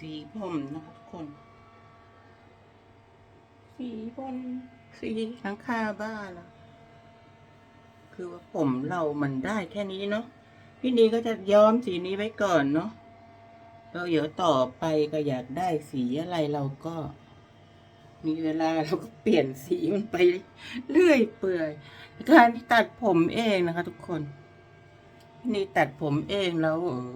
สีผมนะคะทุกคน สีบนสีหลังคาบ้านนะคือว่าผมเรามันได้แค่นี้เนาะพี่นีก็จะย้อมสีนี้ไว้ก่อนเนาะเราเดี๋ยวต่อไปก็อยากได้สีอะไรเราก็ มีเวลาเราก็เปลี่ยนสีมันไปเรื่อยเปื่อยการที่ตัดผมเองนะคะ ทุกคนพี่นีตัดผมเองแล้วเออ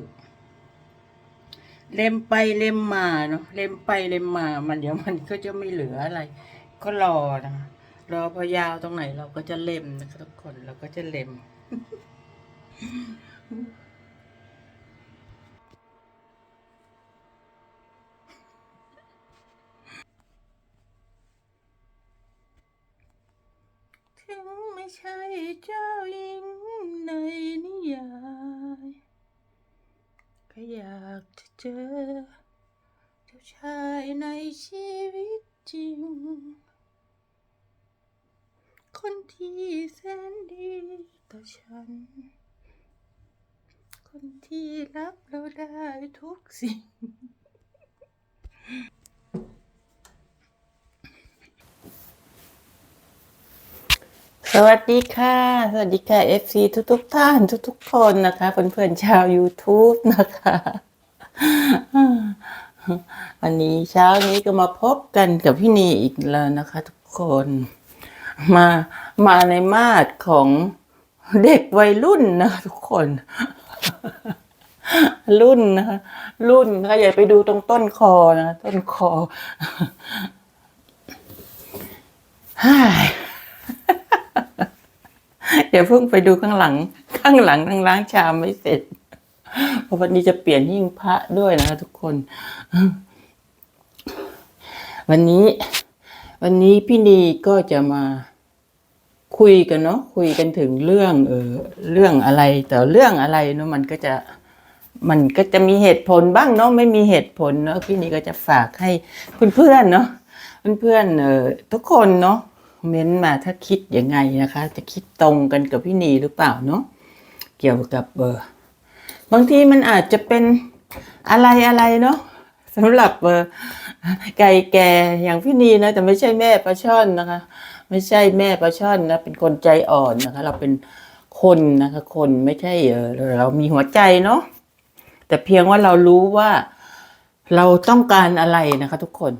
เล็มไปเล็มมาเนาะเล็มไปเล็มมามันเดี๋ยวมันก็จะไม่เหลืออะไร ก็รอนะรอพอยาวตรงไหนเราก็จะเล็มนะคะทุกคนเราก็จะเล็มถึงไม่ใช่เจ้าหญิงในนิยาย ก็อยากจะเจอ เจ้าชายในชีวิตจริง คนที่แสนดีต่อฉัน คนที่รับเราได้ทุกสิ่ง สวัสดีค่ะ สวัสดีค่ะ FC ทุกทุกท่านทุกทุกคนนะคะเพื่อนๆชาว YouTube นะคะ วันนี้เช้านี้ก็มาพบกันกับพี่นีอีกแล้วนะคะ ทุกคนมามาในมาดของเด็กวัยรุ่นนะคะทุกคน รุ่นนะคะรุ่นนะคะอย่าไปดูตรงต้นคอนะต้นคอฮ่า อย่าเพิ่งไปดูข้างหลัง ข้างหลังนั่งล้างชามไม่เสร็จ เพราะวันนี้จะเปลี่ยนหิ้งพระด้วยนะคะทุกคน วันนี้ วันนี้พี่นีก็จะมาคุยกันเนาะคุยกันถึงเรื่องเออเรื่องอะไร แต่เรื่องอะไรเนาะมันก็จะมันก็จะมีเหตุผลบ้างเนาะไม่มีเหตุผลเนาะพี่นีก็จะฝากให้เพื่อนๆเนาะเพื่อนๆเออทุกคนเนาะ เม้นต์มาถ้าคิดยังไงนะคะ จะคิดตรงกันกับพี่นีหรือเปล่าเนาะเกี่ยวกับเออบางทีมันอาจจะเป็นอะไรอะไรเนาะสำหรับเออไก่แก่อย่างพี่นีนะแต่ไม่ใช่แม่ปลาช่อนนะคะ ไม่ใช่แม่ปลาช่อนนะเป็นคนใจอ่อนนะคะ เราเป็นคนนะคะ คนไม่ใช่เออเรามีหัวใจเนาะแต่เพียงว่าเรารู้ว่าเราต้องการอะไรนะคะ ทุกคน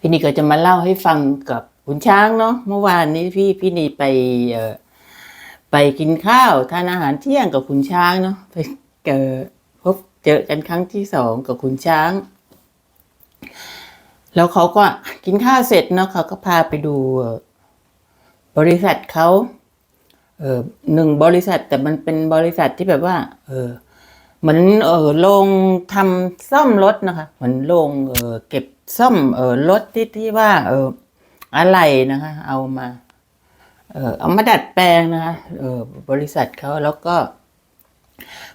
พี่นีก็จะมาเล่าให้ฟังกับคุณช้างเนาะเมื่อวานนี้พี่พี่นีไปไปกินข้าวทานอาหารเที่ยงกับคุณช้างเนาะไปเจอพบเจอกันครั้งที่สองกับคุณช้าง แล้วเขาก็กินข้าวเสร็จเนาะเขาก็พาไปดูบริษัทเขาเออหนึ่งบริษัทแต่มันเป็นบริษัทที่แบบว่า เออ เหมือนเออโรงทำซ่อมรถนะคะเหมือนโรงเออเก็บซ่อมเออรถที่ที่ว่า เอออะไรนะคะ เอามา เออเอามาดัดแปลงนะคะเออบริษัทเขาแล้วก็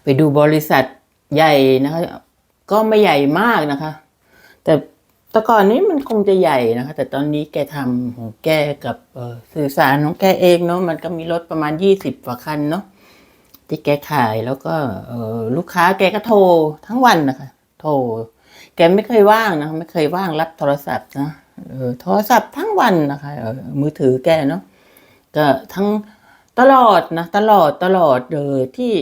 ไปดูบริษัทใหญ่นะคะ ก็ไม่ใหญ่มากนะคะ แต่แต่ก่อนนี้มันคงจะใหญ่นะคะ แต่ตอนนี้แกทำของแกกับสื่อสารของแกเองเนาะมันก็มีรถประมาณยี่สิบกว่าคันเนาะ ที่แกขายแล้วก็ลูกค้าแกก็โทรทั้งวันนะคะ โทรแกไม่เคยว่างนะไม่เคยว่างรับโทรศัพท์นะโทรศัพท์ทั้งวันนะคะมือถือแกเนาะก็ทั้งตลอดนะตลอดตลอดเออที่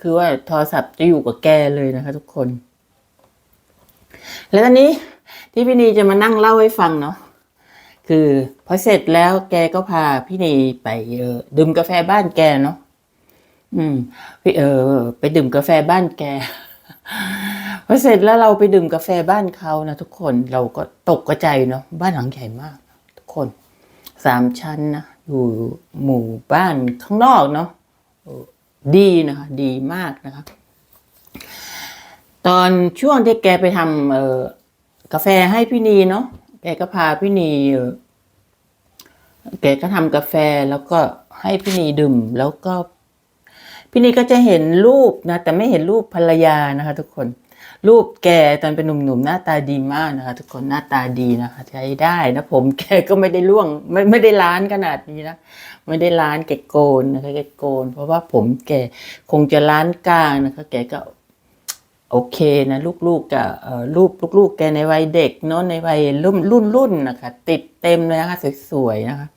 คือว่าโทรศัพท์จะอยู่กับแกเลยนะคะ ทุกคน แล้วตอนนี้ที่พี่นีจะมานั่งเล่าให้ฟังเนาะคือพอเสร็จแล้วแกก็พาพี่นีไปเออดื่มกาแฟบ้านแกเนาะ อืมเออ ไปดื่มกาแฟบ้านแกพอเสร็จแล้วเราไปดื่มกาแฟบ้านเขานะทุกคนเราก็ตกกระใจเนาะบ้านหลังใหญ่มาก ทุกคนสามชั้นนะอยู่หมู่บ้านข้างนอกเนาะดีนะคะ ดีมากนะคะ ตอนช่วงที่แกไปทำเออกาแฟให้พี่นีเนาะแกก็พาพี่นีแกก็ทำกาแฟแล้วก็ให้พี่นีดื่ม แล้วก็ พี่นี่ก็จะเห็นรูปนะแต่ไม่เห็นรูปภรรยานะคะทุกคน รูปแกตอนเป็นหนุ่มๆหน้าตาดีมากนะคะ ทุกคนหน้าตาดีนะคะใช้ได้นะผมแกก็ไม่ได้ร่วงไม่ไม่ได้ล้านขนาดนี้นะไม่ได้ล้านแกโกนนะคะแกโกน เพราะว่าผมแกคงจะล้านกลางนะคะ แกก็โอเคนะลูกๆกับรูปลูกๆแกในวัยเด็กเนาะในวัยรุ่นรุ่นรุ่นนะคะ ติดเต็มเลยนะคะสวยๆนะคะ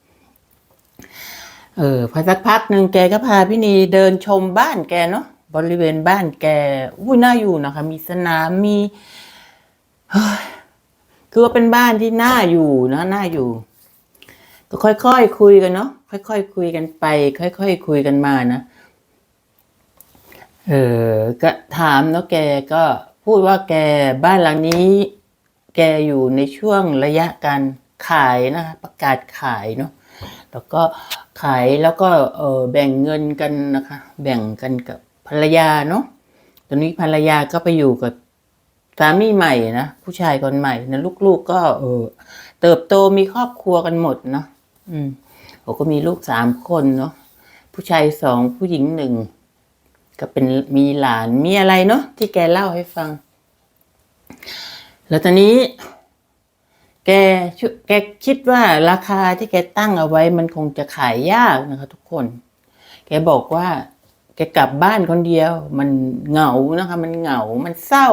เออพอสักพักหนึ่งแกก็พาพี่นีเดินชมบ้านแกเนาะบริเวณบ้านแกอุ้ยน่าอยู่นะคะ มีสนามมีคือว่าเป็นบ้านที่น่าอยู่นะน่าอยู่ ก็ค่อยๆคุยกันเนาะค่อยๆคุยกันไป ค่อยๆคุยกันมานะเออก็ถามเนาะแกก็พูดว่าแกบ้านหลังนี้ แกอยู่ในช่วงระยะการขายนะคะประกาศขายเนาะ แล้วก็ขายแล้วก็เออแบ่งเงินกันนะคะ แบ่งกันกับภรรยาเนาะตอนนี้ภรรยาก็ไปอยู่กับสามีใหม่นะผู้ชายคนใหม่นะลูกๆก็เออเติบโตมีครอบครัวกันหมดเนาะอืมเขาก็มีลูกสามคนเนาะผู้ชายสองผู้หญิงหนึ่งก็เป็นมีหลานมีอะไรเนาะที่แกเล่าให้ฟัง แล้วตอนนี้ แกแกคิดว่าราคาที่แกตั้งเอาไว้มันคงจะขายยากนะคะทุกคน แกบอกว่า แกกลับบ้านคนเดียว มันเหงานะคะ มันเหงา มันเศร้า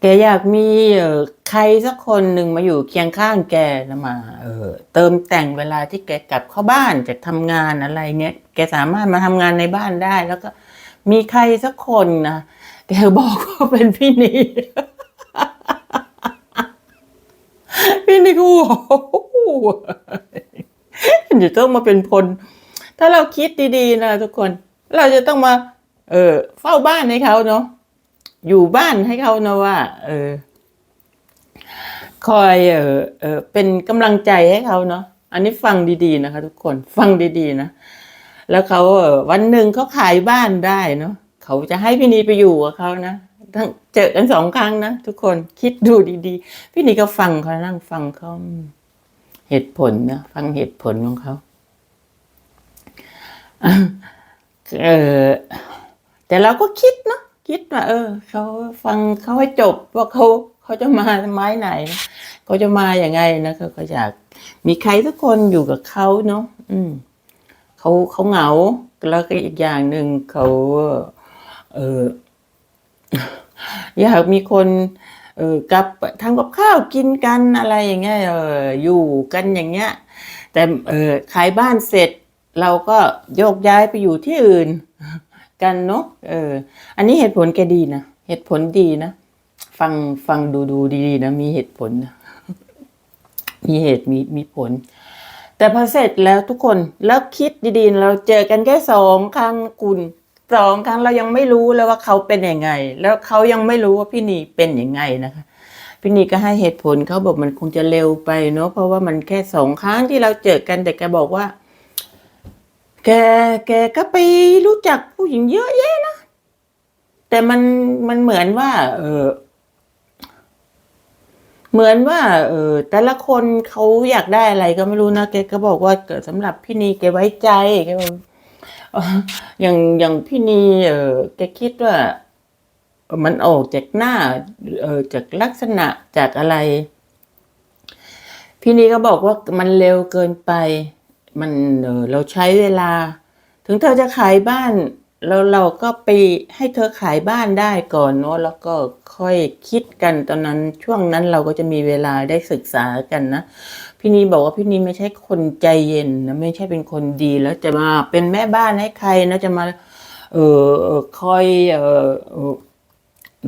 แกอยากมีเออใครสักคนหนึ่งมาอยู่เคียงข้างแกแล้วมา เออ เติมแต่งเวลาที่แกกลับเข้าบ้านจากทำงานอะไรเงี้ย แกสามารถมาทำงานในบ้านได้ แล้วก็มีใครสักคนนะ แกบอกว่าเป็นพี่นี พี่ นี่ก็โอ้โหเดี๋ยวต้องมาเป็นพล ถ้าเราคิดดีๆนะทุกคน เราจะต้องมา เออเฝ้าบ้านให้เขาเนาะอยู่บ้านให้เขานะว่า เออ คอยเออเออเป็นกำลังใจให้เขาเนาะอันนี้ฟังดีๆนะคะ ทุกคนฟังดีๆนะแล้วเขาเออวันหนึ่งเขาขายบ้านได้เนาะเขาจะให้พี่นีไปอยู่กับเขานะ ทั้งเจอกันสองครั้งนะทุกคนคิดดูดีๆ พี่นีก็ฟังเขานั่งฟังเขาเหตุผลนะฟังเหตุผลของเขาเออแต่เราก็คิดเนาะคิดว่าเออเขาฟังเขาให้จบว่าเขาเขาจะมาไม้ไหนเขาจะมาอย่างไงนะเขาก็อยาก มีใครสักคนอยู่กับเขาเนาะอืมเขาเขาเหงาแล้วก็อีกอย่างหนึ่งเขา เออ อยากมีคนเออกับทำกับข้าวกินกันอะไรอย่างเงี้ยเอออยู่กันอย่างเงี้ย แต่เออขายบ้านเสร็จเราก็โยกย้ายไปอยู่ที่อื่นกันเนาะเออ อันนี้เหตุผลแกดีนะเหตุผลดีนะ ฟังฟังดูดูดีๆนะ มีเหตุผลนะมีเหตุมีมีผล แต่พอเสร็จแล้วทุกคนแล้วคิดดีๆ เราเจอกันแค่สองครั้งคุณ สองครั้งเรายังไม่รู้เลยว่าเขาเป็นยังไง แล้วเขายังไม่รู้ว่าพี่นีเป็นยังไงนะคะพี่นีก็ให้เหตุผลเขาบอกมันคงจะเร็วไปเนาะเพราะว่ามันแค่สองครั้งที่เราเจอกันแต่แกบอกว่า แกแกก็ไปรู้จักผู้หญิงเยอะแยะนะแต่มันมันเหมือนว่า เออเหมือนว่า เออแต่ละคนเขาอยากได้อะไรก็ไม่รู้นะแกก็บอกว่าเกิดสำหรับพี่นีแกไว้ใจแกบอก อย่างอย่างพี่นีเออแกคิดว่า มันออกจากหน้าเออจากลักษณะจากอะไร พี่นีก็บอกว่ามันเร็วเกินไป มันเออเราใช้เวลา ถึงเธอจะขายบ้านแล้วเราก็ไปให้เธอขายบ้านได้ก่อนเนาะแล้วก็ค่อยคิดกันตอนนั้นช่วงนั้นเราก็จะมีเวลาได้ศึกษากันนะ พี่นีบอกว่าพี่นีไม่ใช่คนใจเย็นนะไม่ใช่เป็นคนดีแล้วจะมาเป็นแม่บ้านให้ใครนะจะมา เออคอยเออเอ่อ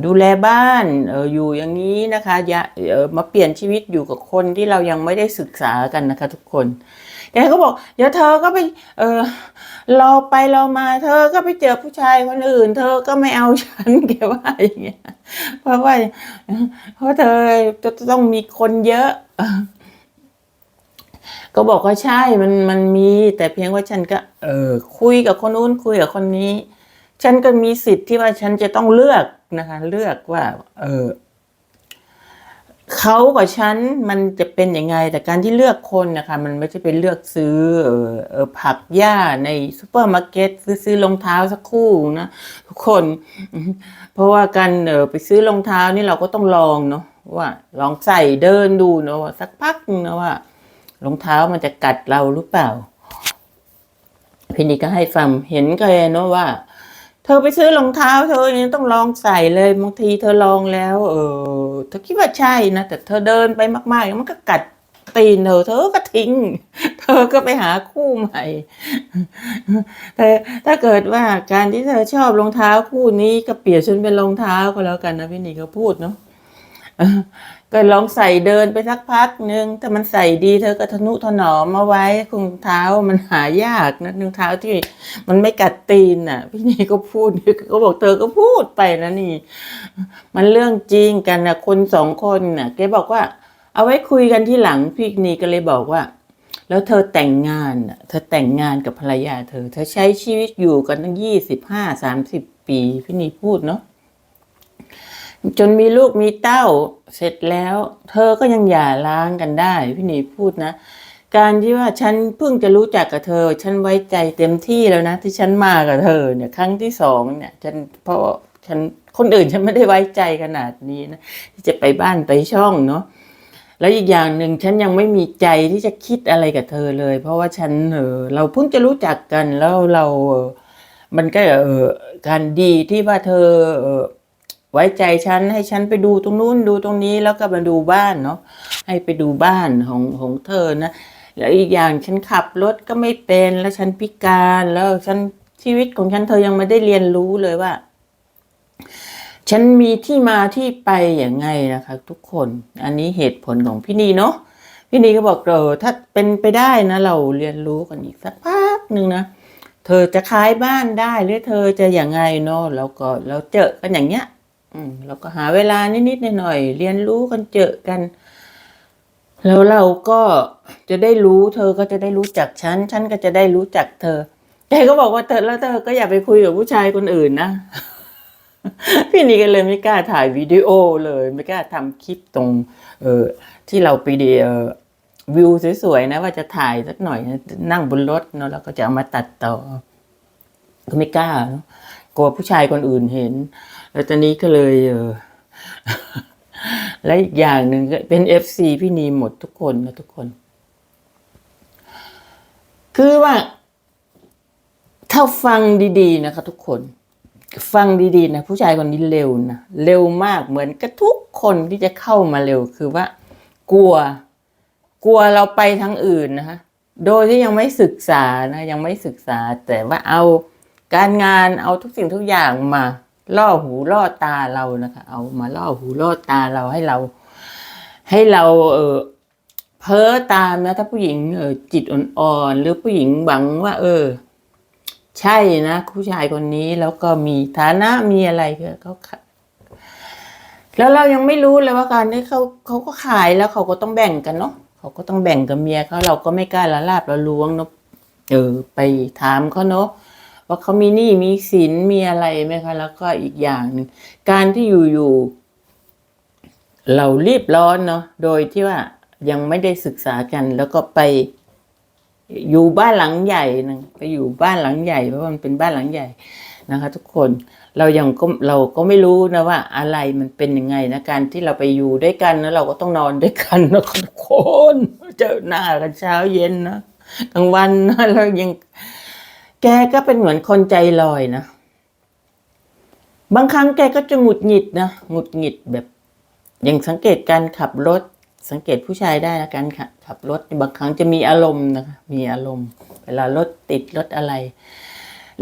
ดูแลบ้านเอออยู่อย่างนี้นะคะอย่าเออมาเปลี่ยนชีวิตอยู่กับคนที่เรายังไม่ได้ศึกษากันนะคะ ทุกคนแกก็บอก เดี๋ยวเธอก็ไป เออรอไปรอมา เธอก็ไปเจอผู้ชายคนอื่น เธอก็ไม่เอาฉันแกว่าอย่างเงี้ยเพราะว่าเพราะเธอจะต้องมีคนเยอะ ก็บอกว่าใช่มันมันมีแต่เพียงว่าฉันก็ เออคุยกับคนนู้นคุยกับคนนี้ ฉันก็มีสิทธิ์ที่ว่าฉันจะต้องเลือกนะคะ เลือกว่า เออเขากับฉันมันจะเป็นยังไง แต่การที่เลือกคนนะคะมันไม่ใช่เป็นเลือกซื้อเออเออผักหญ้าในซูเปอร์มาร์เก็ตซื้อซื้อรองเท้าสักคู่นะทุกคน เพราะว่าการเออไปซื้อรองเท้านี่เราก็ต้องลองเนาะว่าลองใส่เดินดูเนาะสักพักนึงนะว่า รองเท้ามันจะกัดเราหรือเปล่า พี่นี่ก็ให้ฟังเห็นก็เนาะว่า เธอไปซื้อรองเท้า เธอยังต้องลองใส่เลยบางทีเธอลองแล้ว เออเธอคิดว่าใช่นะแต่เธอเดินไปมากๆมันก็กัดตีนเธอเธอก็ทิ้ง เธอก็ไปหาคู่ใหม่แต่ถ้าเกิดว่าการที่เธอชอบรองเท้าคู่นี้ก็เปลี่ยนฉันเป็นรองเท้าก็แล้วกันนะพี่นี่ก็พูดเนาะ ก็ลองใส่เดินไปสักพักนึงถ้ามันใส่ดีเธอก็ทนุถนอมมาไว้รองเท้ามันหายากนะรองเท้าที่มันไม่กัดตีนน่ะ พี่นี่ก็พูดก็บอกเธอก็พูดไปนะนี่ มันเรื่องจริงกันนะคนสองคนน่ะแกบอกว่า เอาไว้คุยกันที่หลังพี่นี่ก็เลยบอกว่า แล้วเธอแต่งงานเธอแต่งงานกับภรรยาเธอ เธอใช้ชีวิตอยู่กันตั้งยี่สิบห้าสามสิบปี พี่นี่พูดเนาะ จนมีลูกมีเต้าเสร็จแล้ว เธอก็ยังหย่าร้างกันได้ พี่หนีพูดนะ การที่ว่าฉันเพิ่งจะรู้จักกับเธอ ฉันไว้ใจเต็มที่แล้วนะ ที่ฉันมากับเธอเนี่ยครั้งที่สองเนี่ยฉันเพราะฉันคนอื่นฉันไม่ได้ไว้ใจขนาดนี้นะที่จะไปบ้านไปช่องเนาะแล้วอีกอย่างหนึ่งฉันยังไม่มีใจที่จะคิดอะไรกับเธอเลย เพราะว่าฉันเออเราเพิ่งจะรู้จักกันแล้วเรา มันก็เออการดีที่ว่าเธอ ไว้ใจฉันให้ฉันไปดูตรงนู้นดูตรงนี้แล้วก็มาดูบ้านเนาะให้ไปดูบ้านของของเธอนะแล้วอีกอย่างฉันขับรถก็ไม่เป็นแล้วฉันพิการแล้วฉันชีวิตของฉันเธอยังไม่ได้เรียนรู้เลยว่า ฉันมีที่มาที่ไปอย่างไงนะคะ ทุกคน อันนี้เหตุผลของพี่นีเนาะพี่นีก็บอกเออถ้าเป็นไปได้นะ เราเรียนรู้กันอีกสักพักหนึ่งนะเธอจะขายบ้านได้หรือเธอจะอย่างไงเนาะแล้วก็เราเจอกันอย่างเงี้ย อืมเราก็หาเวลานิดๆหน่อยๆเรียนรู้กันเจอกัน แล้วเราก็จะได้รู้เธอก็จะได้รู้จักฉันฉันก็จะได้รู้จักเธอแกก็บอกว่าเธอแล้วเธอก็อย่าไปคุยกับผู้ชายคนอื่นนะพี่นี่ก็เลยไม่กล้าถ่ายวิดีโอเลย ไม่กล้าทำคลิปตรง เออที่เราไปดีเออวิวสวยๆนะ ว่าจะถ่ายสักหน่อยนั่งบนรถเนาะแล้วก็จะเอามาตัดต่อ ก็ไม่กล้าเนอะกลัวผู้ชายคนอื่นเห็น แล้วตอนนี้ก็เลยเออและอีกอย่างหนึ่งเป็นเอฟซีพี่นีหมดทุกคนนะทุกคน คือว่า ถ้าฟังดีๆนะคะทุกคน ฟังดีๆนะผู้ชายคนนี้เร็วนะเร็วมากเหมือนกับทุกคนที่จะเข้ามาเร็วคือว่า กลัว กลัวเราไปทางอื่นนะคะโดยที่ยังไม่ศึกษานะยังไม่ศึกษาแต่ว่าเอาการงานเอาทุกสิ่งทุกอย่างมา ล่อหูล่อตาเรานะคะ เอามาล่อหูล่อตาเราให้เรา ให้เราเออเพ้อตามนะ ถ้าผู้หญิงเออจิตอ่อนๆหรือผู้หญิงหวังว่า เออ ใช่นะผู้ชายคนนี้แล้วก็มีฐานะมีอะไรเขาแล้วเรายังไม่รู้เลยว่าการที่เขาเขาก็ขายแล้วเขาก็ต้องแบ่งกันเนาะเขาก็ต้องแบ่งกับเมียเขาเราก็ไม่กล้าละลาบละล้วงเนาะเออ ไปถามเขาเนาะ ว่าเขามีหนี้มีสินมีอะไรไหมคะแล้วก็อีกอย่างหนึ่งการที่อยู่อยู่ๆเรารีบร้อนเนาะโดยที่ว่ายังไม่ได้ศึกษากันแล้วก็ไปอยู่บ้านหลังใหญ่นะไปอยู่บ้านหลังใหญ่เพราะมันเป็นบ้านหลังใหญ่นะคะ ทุกคนเรายังก็เราก็ไม่รู้นะว่า อะไรมันเป็นยังไงนะการที่เราไปอยู่ด้วยกันนะเราก็ต้องนอนด้วยกันนะทุกคนเจอหน้ากันเช้าเย็นนะกลางวันนะแล้วยัง แกก็เป็นเหมือนคนใจลอยนะ บางครั้งแกก็จะหงุดหงิดนะหงุดหงิดแบบ อย่างสังเกตการขับรถ สังเกตผู้ชายได้นะการขับรถบางครั้งจะมีอารมณ์นะคะมีอารมณ์ เวลารถติดรถอะไร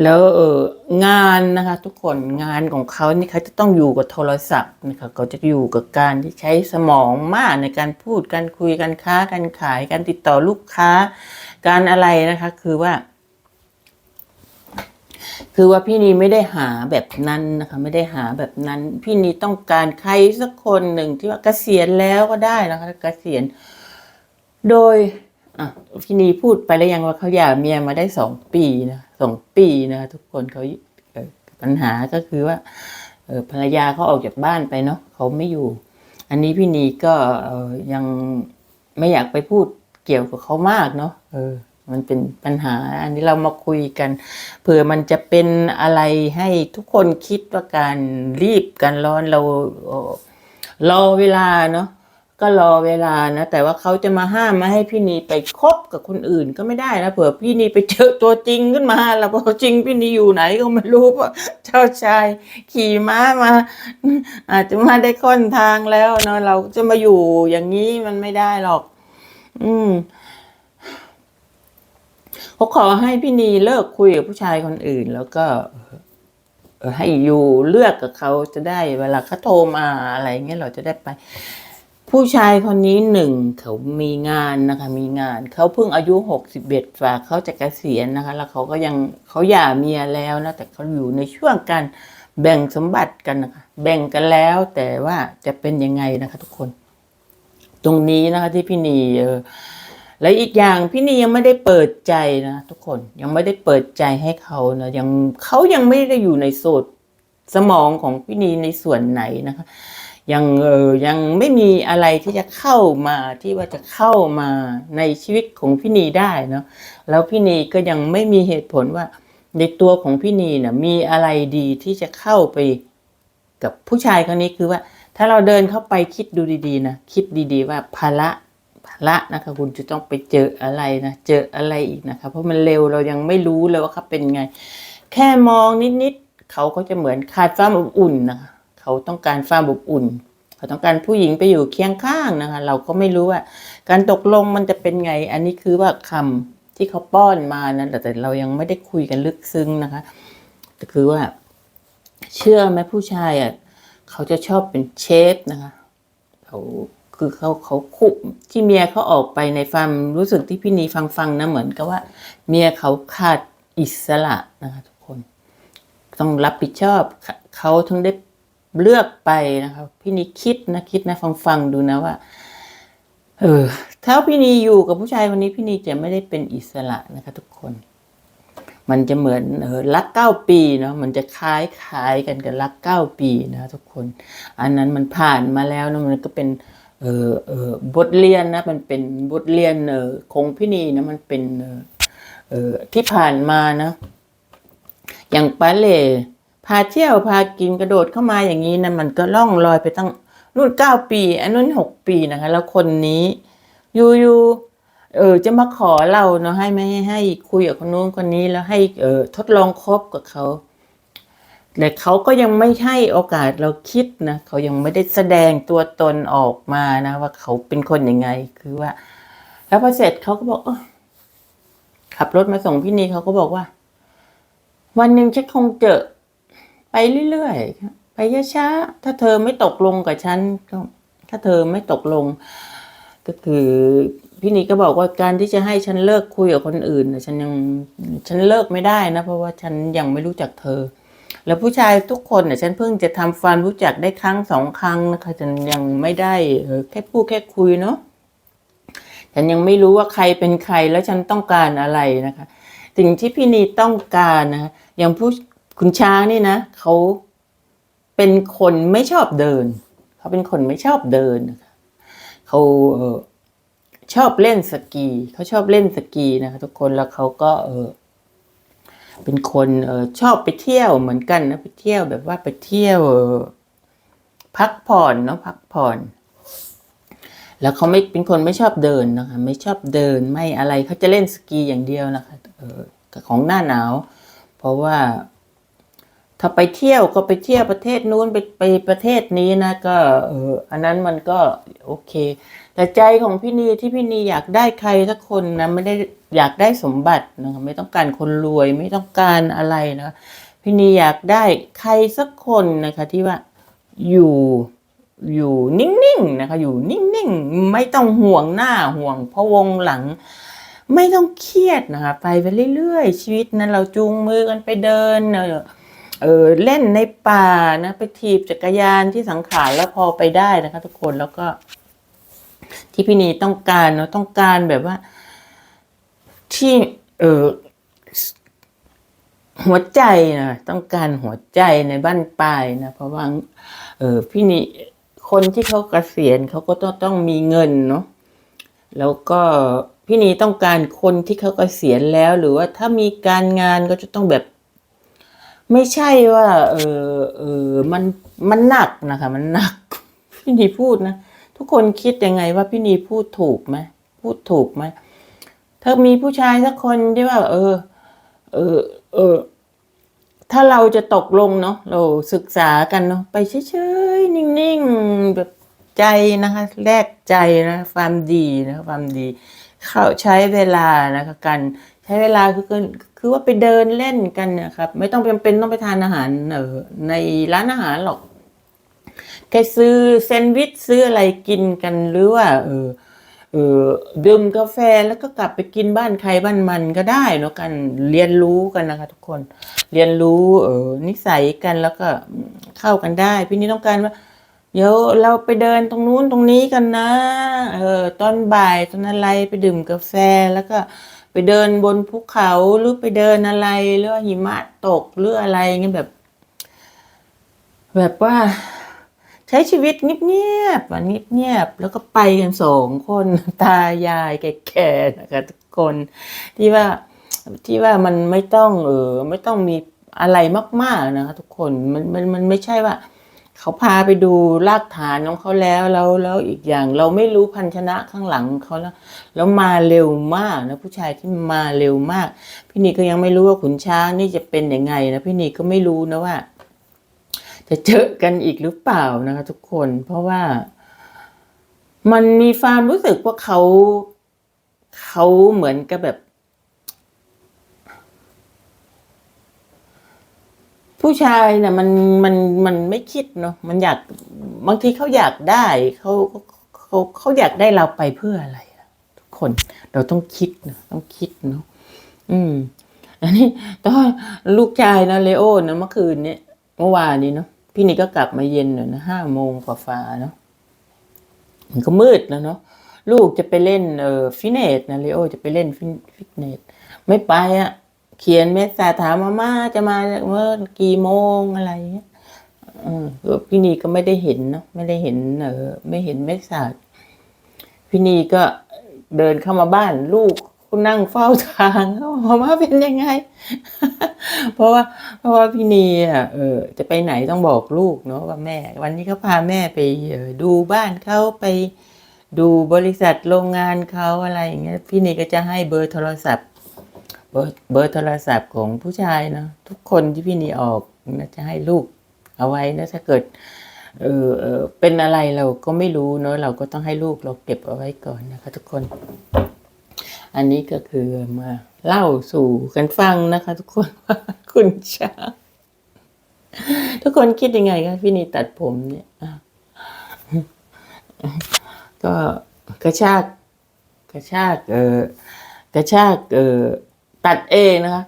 แล้วเอองานนะคะ ทุกคนงานของเขานี่เขาจะต้องอยู่กับโทรศัพท์นะคะเขาจะอยู่กับการที่ใช้สมองมากในการพูดการคุยการค้าการขาย การติดต่อลูกค้า การอะไรนะคะ คือว่า คือว่าพี่นีไม่ได้หาแบบนั้นนะคะ ไม่ได้หาแบบนั้น พี่นีต้องการใครสักคนหนึ่งที่ว่าเกษียณแล้วก็ได้นะคะเกษียณ โดยอะพี่นีพูดไปแล้วยังว่าเขาหย่าเมียมาได้สองปีนะสองปีนะทุกคนเขาปัญหาก็คือว่าภรรยาเขาออกจากบ้านไปเนาะเขาไม่อยู่ อันนี้พี่นีก็ยังไม่อยากไปพูดเกี่ยวกับเขามากเนาะเออ มันเป็นปัญหา อันนี้เรามาคุยกันเผื่อมันจะเป็นอะไรให้ทุกคนคิดว่าการรีบการร้อนเราเอ่อรอเวลาเนาะก็รอเวลานะ แต่ว่าเขาจะมาห้ามไม่ให้พี่นีไปคบกับคนอื่นก็ไม่ได้นะเผื่อพี่นีไปเจอตัวจริงขึ้นมาแล้วพอจริงพี่นีอยู่ไหนก็ไม่รู้เพราะเจ้าชายขี่ม้ามา อาจจะมาได้ค่อนทางแล้วเนาะเราจะมาอยู่อย่างนี้มันไม่ได้หรอก อืม เขาขอให้พี่นีเลิกคุยกับผู้ชายคนอื่น แล้วก็ให้อยู่เลือกกับเขาจะได้เวลาเขาโทรมาอะไรเงี้ยเราจะได้ไป ผู้ชายคนนี้หนึ่งเขามีงานนะคะ มีงานเขาเพิ่งอายุหกสิบเอ็ดฝากเขาจะเกษียณนะคะ แล้วเขาก็ยังเขาหย่าเมียแล้วนะแต่เขาอยู่ในช่วงการแบ่งสมบัติกันนะคะ แบ่งกันแล้วแต่ว่าจะเป็นยังไงนะคะ ทุกคน ตรงนี้นะคะที่พี่นีเออ และอีกอย่างพี่นียังไม่ได้เปิดใจนะทุกคนยังไม่ได้เปิดใจให้เขานะยังเขายังไม่ได้อยู่ในโสดสมองของพี่นีในส่วนไหนนะคะยังเออยังไม่มีอะไรที่จะเข้ามาที่ว่าจะเข้ามาในชีวิตของพี่นีได้เนาะแล้วพี่นีก็ยังไม่มีเหตุผลว่า ในตัวของพี่นีนะมีอะไรดีที่จะเข้าไปกับผู้ชายคนนี้คือว่า ถ้าเราเดินเข้าไปคิดดูดีๆนะคิดดีๆว่าภาระ ระนะคะ คุณจะต้องไปเจออะไรนะเจออะไรอีกนะคะ เพราะมันเร็วเรายังไม่รู้เลยว่าเขาเป็นไง แค่มองนิดๆเขาก็จะเหมือนขาดความอบอุ่นนะคะเขาต้องการความอบอุ่นเขาต้องการผู้หญิงไปอยู่เคียงข้างนะคะ เราก็ไม่รู้ว่า การตกลงมันจะเป็นไง อันนี้คือว่าคำที่เขาป้อนมานะแต่เรายังไม่ได้คุยกันลึกซึ้งนะคะแต่คือว่า เชื่อไหมผู้ชายอะเขาจะชอบเป็นเชฟนะคะเขา คือเขาเขาคุที่เมียเขาออกไปในความรู้สึกที่พี่นีฟังฟังนะเหมือนกับว่า เมียเขาขาดอิสระนะคะทุกคน ต้องรับผิดชอบเขาเขาถึงได้เลือกไปนะคะพี่นีคิดนะคิดนะฟังฟังดูนะว่า เออถ้าพี่นีอยู่กับผู้ชายคนนี้พี่นีจะไม่ได้เป็นอิสระนะคะทุกคน มันจะเหมือนเออรักเก้าปีเนาะมันจะคล้ายคล้ายกันกับรักเก้าปีนะทุกคน อันนั้นมันผ่านมาแล้วนะมันก็เป็น เออเออบทเรียนนะมันเป็นบทเรียนเออของพี่นีนะมันเป็นเออเออที่ผ่านมานะ อย่างปาเล่พาเที่ยวพากินกระโดดเข้ามาอย่างนี้นะมันก็ล่องลอยไปตั้งนู่นเก้าปี อันนู้นหกปีนะคะ แล้วคนนี้อยู่อยู่เออจะมาขอเราเนาะให้ไม่ให้ให้คุยกับคนนู้นคนนี้แล้วให้เออทดลองคบกับเขา แต่เขาก็ยังไม่ให้โอกาสเราคิดนะเขายังไม่ได้แสดงตัวตนออกมานะว่าเขาเป็นคนยังไงคือว่า แล้วพอเสร็จเขาก็บอกอขับรถมาส่งพี่นีเขาก็บอกว่า วันหนึ่งฉันคงเจอไปเรื่อยๆไปช้าๆถ้าเธอไม่ตกลงกับฉันก็ถ้าเธอไม่ตกลง ก็คือพี่นีก็บอกว่าการที่จะให้ฉันเลิกคุยกับคนอื่นฉันยังฉันเลิกไม่ได้นะ เพราะว่าฉันยังไม่รู้จักเธอ แล้วผู้ชายทุกคนเนี่ยฉันเพิ่งจะทำความรู้จักได้ครั้งสองครั้งนะคะฉันยังไม่ได้แค่พูดแค่คุยเนาะฉันยังไม่รู้ว่าใครเป็นใครแล้วฉันต้องการอะไรนะคะสิ่งที่พี่นีต้องการนะคะอย่างผู้คุณช้างนี่นะเขาเป็นคนไม่ชอบเดินเขาเป็นคนไม่ชอบเดินนะคะเขาชอบเล่นสกีเขาชอบเล่นสกีนะคะทุกคนแล้วเขาก็เออ เป็นคนออชอบไปเที่ยวเหมือนกันนะไปเที่ยวแบบว่าไปเที่ยวออพักผ่อนเนาะพักผ่อน แล้วเขาไม่เป็นคนไม่ชอบเดินนะคะ ไม่ชอบเดินไม่อะไรเขาจะเล่นสกีอย่างเดียวนะคะออของหน้าหนาว เพราะว่า ถ้าไปเที่ยวก็ไปเที่ยวประเทศนู้นไปไปประเทศนี้นะก็เอออันนั้นมันก็โอเค แต่ใจของพี่นีที่พี่นีอยากได้ใครสักคนนะไม่ได้อยากได้สมบัตินะคะไม่ต้องการคนรวยไม่ต้องการอะไรนะพี่นีอยากได้ใครสักคนนะคะที่ว่าอยู่อยู่นิ่งๆนะคะ อยู่นิ่งๆ ไม่ต้องห่วงหน้าห่วงพะวงหลัง ไม่ต้องเครียดนะคะไปไปเรื่อยๆ ชีวิตนั้นเราจูงมือกันไปเดินเออเล่นในป่านะไปถีบจักรยานที่สังขารแล้วพอไปได้นะคะ ทุกคนแล้วก็ ที่พี่นีต้องการเนาะต้องการแบบว่า ที่เออหัวใจนะต้องการหัวใจในบ้านปลายนะเพราะว่าเออพี่นีคนที่เขาเกษียณเขาก็ต้องต้องมีเงินเนาะแล้วก็พี่นีต้องการคนที่เขาเกษียณแล้ว หรือว่าถ้ามีการงานก็จะต้องแบบ ไม่ใช่ว่า เออเออมันมันหนักนะคะ มันหนัก พี่นีพูดนะ ทุกคนคิดยังไงว่าพี่นีพูดถูกไหมพูดถูกไหมถ้ามีผู้ชายสักคนที่ว่า เออ เออ เออ ถ้าเราจะตกลงเนาะเราศึกษากันเนาะไปเฉยๆนิ่งๆแบบใจนะคะแลกใจนะความดีนะความดี เข้าใช้เวลานะคะกันใช้เวลาคือคือคือว่าไปเดินเล่นกันนะครับ ไม่ต้องจำเป็นต้องไปทานอาหารเออในร้านอาหารหรอก แค่ซื้อแซนด์วิชซื้ออะไรกินกันหรือว่า เออเออดื่มกาแฟแล้วก็กลับไปกินบ้านใครบ้านมันก็ได้เนาะกันเรียนรู้กันนะคะ ทุกคน เรียนรู้เออนิสัยกันแล้วก็เข้ากันได้ พี่นี่ต้องการว่าเดี๋ยวเราไปเดินตรงนู้นตรงนี้กันนะเออตอนบ่ายตอนอะไรไปดื่มกาแฟแล้วก็ไปเดินบนภูเขาหรือไปเดินอะไรหรือว่าหิมะตกหรืออะไรเงี้ยแบบ แบบว่า ใช้ชีวิตเงียบๆอะเงียบๆแล้วก็ไปกันสองคนตายายแก่ๆนะคะทุกคนที่ว่าที่ว่ามันไม่ต้องเออไม่ต้องมีอะไรมากๆนะคะทุกคนมันมันมันไม่ใช่ว่า เขาพาไปดูรากฐานของเขาแล้วแล้วแล้วอีกอย่างเราไม่รู้พันชนะข้างหลังเขาแล้ว แล้วมาเร็วมากนะผู้ชายที่มาเร็วมาก พี่นีก็ยังไม่รู้ว่าขุนช้างนี่จะเป็นยังไงนะพี่นีก็ไม่รู้นะว่า จะเจอกันอีกหรือเปล่านะคะทุกคนเพราะว่า มันมีความรู้สึกว่าเขาเขาเหมือนกับแบบ ผู้ชายน่ะมันมันมันไม่คิดเนาะมันอยากบางทีเขาอยากได้เขาเขาเขาอยากได้เราไปเพื่ออะไรทุกคนเราต้องคิดนะต้องคิดเนาะอืมอันนี้ตอนลูกชายนะเลโอนะเมื่อคืนเนี้ยเมื่อวานนี้เนาะ พี่นี่ก็กลับมาเย็นหน่อยนะห้าโมงกว่าฟ้าเนาะมันก็มืดแล้วเนาะลูกจะไปเล่นเอ่อฟิตเนสนะเลโอจะไปเล่นฟิตฟิเนสไม่ไปอะเขียนเมสซาถามมาม่าจะมาเมื่อกี่โมงอะไรเงี้ยเออพี่นีก็ไม่ได้เห็นเนาะไม่ได้เห็นเออไม่เห็นเมสซาพี่นีก็เดินเข้ามาบ้านลูก ก็นั่งเฝ้าทางเขาบอกมาม่าเป็นยังไง เพราะว่าเพราะว่าพี่นีอะเออจะไปไหนต้องบอกลูกเนาะว่าแม่ วันนี้เขาพาแม่ไปดูบ้านเขาไปดูบริษัทโรงงานเขาอะไรอย่างเงี้ยพี่นีก็จะให้เบอร์โทรศัพท์ เบอร์เบอร์โทรศัพท์ของผู้ชายเนาะทุกคนที่พี่นีออกนะจะให้ลูกเอาไว้นะถ้าเกิดเออเออเป็นอะไรเราก็ไม่รู้เนอะเราก็ต้องให้ลูกเราเก็บเอาไว้ก่อนนะคะทุกคน อันนี้ก็คือมาเล่าสู่กันฟังนะคะ ทุกคนว่าคุณช้าทุกคนคิดยังไงคะพี่นีตัดผมเนี่ยก็กระชากกระชากเออกระชากเออตัดเองนะคะ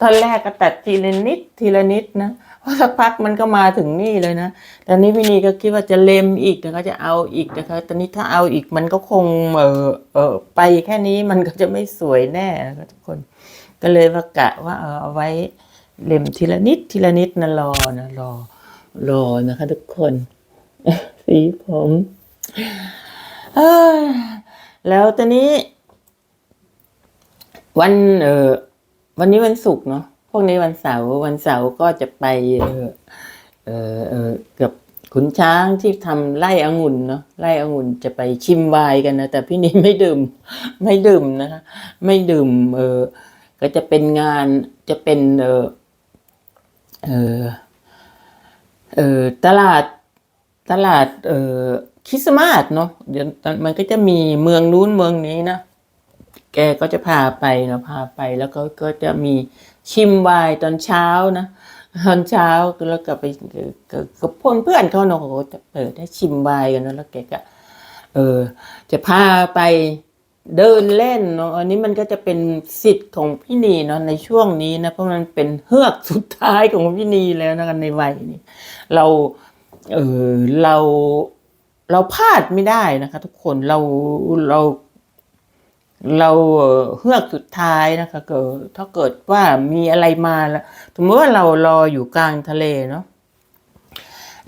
ตอนแรกก็ตัดทีละนิดทีละนิดนะ พอสักพักมันก็มาถึงนี่เลยนะตอนนี้พี่นีก็คิดว่าจะเล็มอีกนะคะจะเอาอีกนะคะตอนนี้ถ้าเอาอีกมันก็คงเออเออไปแค่นี้มันก็จะไม่สวยแน่นะคะทุกคน ก็เลยว่ากะว่าเออเอาไว้เล็มทีละนิดทีละนิดนะรอนะรอรอนะคะ ทุกคนสีผมแล้วตอนนี้ วันเออวันนี้วันศุกร์เนาะ พวกนี้วันเสาร์วันเสาร์ก็จะไปเออเออเออกับขุนช้างที่ทำไร่องุ่นเนาะไร่องุ่นจะไปชิมไวน์กันนะแต่พี่นี่ไม่ดื่ม ไม่ดื่มนะคะไม่ดื่ม เออก็จะเป็นงานจะเป็นเออเออเออตลาดตลาดเออคริสต์มาสเนาะเดี๋ยวมันก็จะมีเมืองนู้นเมืองนี้นะแกก็จะพาไปนะพาไปแล้วก็ก็จะมี ชิมไวน์ตอนเช้านะตอนเช้าแล้วก็ไปกับเพื่อนเพื่อนเขาเนาะเขาก็จะเปิดให้ชิมไวน์กันเนอะแล้วแกก็เออ จะพาไปเดินเล่นเนาะอันนี้มันก็จะเป็นสิทธิ์ของพี่นีเนาะในช่วงนี้นะเพราะมันเป็นเฮือกสุดท้ายของพี่นีแล้วนะกันในวัยนี้เราเออเราเราพลาดไม่ได้นะคะ ทุกคนเราเรา เราเฮือกสุดท้ายนะคะเกิดถ้าเกิดว่ามีอะไรมาแล้วสมมติว่าเรารออยู่กลางทะเลเนาะ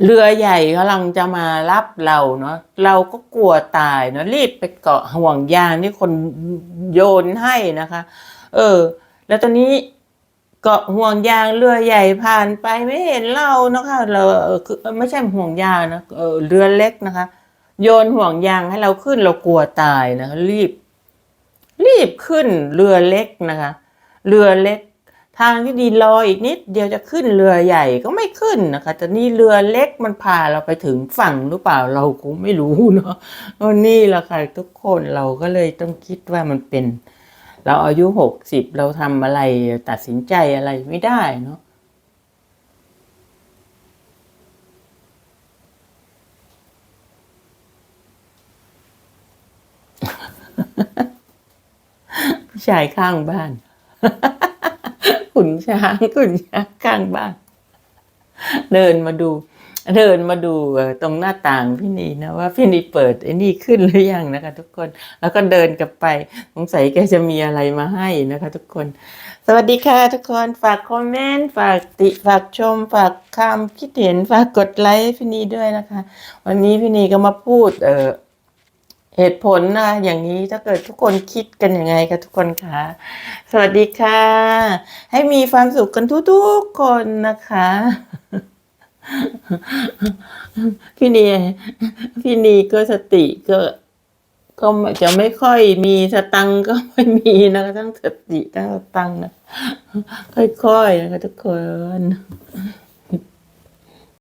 เรือใหญ่กำลังจะมารับเราเนาะเราก็กลัวตายเนาะรีบไปเกาะห่วงยางที่คนโยนให้นะคะ เออ แล้วตอนนี้เกาะห่วงยางเรือใหญ่ผ่านไปไม่เห็นเรานะคะเราคือไม่ใช่ห่วงยางนะเออเรือเล็กนะคะ โยนห่วงยางให้เราขึ้นเรากลัวตายนะะรีบ รีบขึ้นเรือเล็กนะคะ เรือเล็ก ทางที่ดีรออีกนิด เดียวจะขึ้นเรือใหญ่ก็ไม่ขึ้นนะคะแต่นี่เรือเล็กมันพาเราไปถึงฝั่งหรือเปล่าเราก็ไม่รู้เนาะนนี้แหละค่ะทุกคนเราก็เลยต้องคิดว่ามันเป็น เราอายุหกสิบเราทำอะไรตัดสินใจอะไรไม่ได้เนาะ ชายข้างบ้าน ขุนช้างขุนช้างข้างบ้าน เดินมาดู เดินมาดูตรงหน้าต่างพี่นีนะว่าพี่นีเปิดไอ้นี่ขึ้นหรือยังนะคะ ทุกคน แล้วก็เดินกลับไปสงสัยแกจะมีอะไรมาให้นะคะ ทุกคน สวัสดีค่ะ ทุกคนฝากคอมเมนต์ฝากติฝากชม ฝากคำคิดเห็นฝากกดไลค์พี่นีด้วยนะคะ วันนี้พี่นีก็มาพูดเออ เหตุผลนะอย่างนี้ถ้าเกิดทุกคนคิดกันยังไงคะทุกคนคะสวัสดีค่ะ ให้มีความสุขกันทุกๆคนนะคะพี่นีพี่นีก็สติก็ก็จะไม่ค่อยมีสตังก็ไม่มีนะคะทั้งสติทั้งสตังนะค่อยๆนะคะทุกคน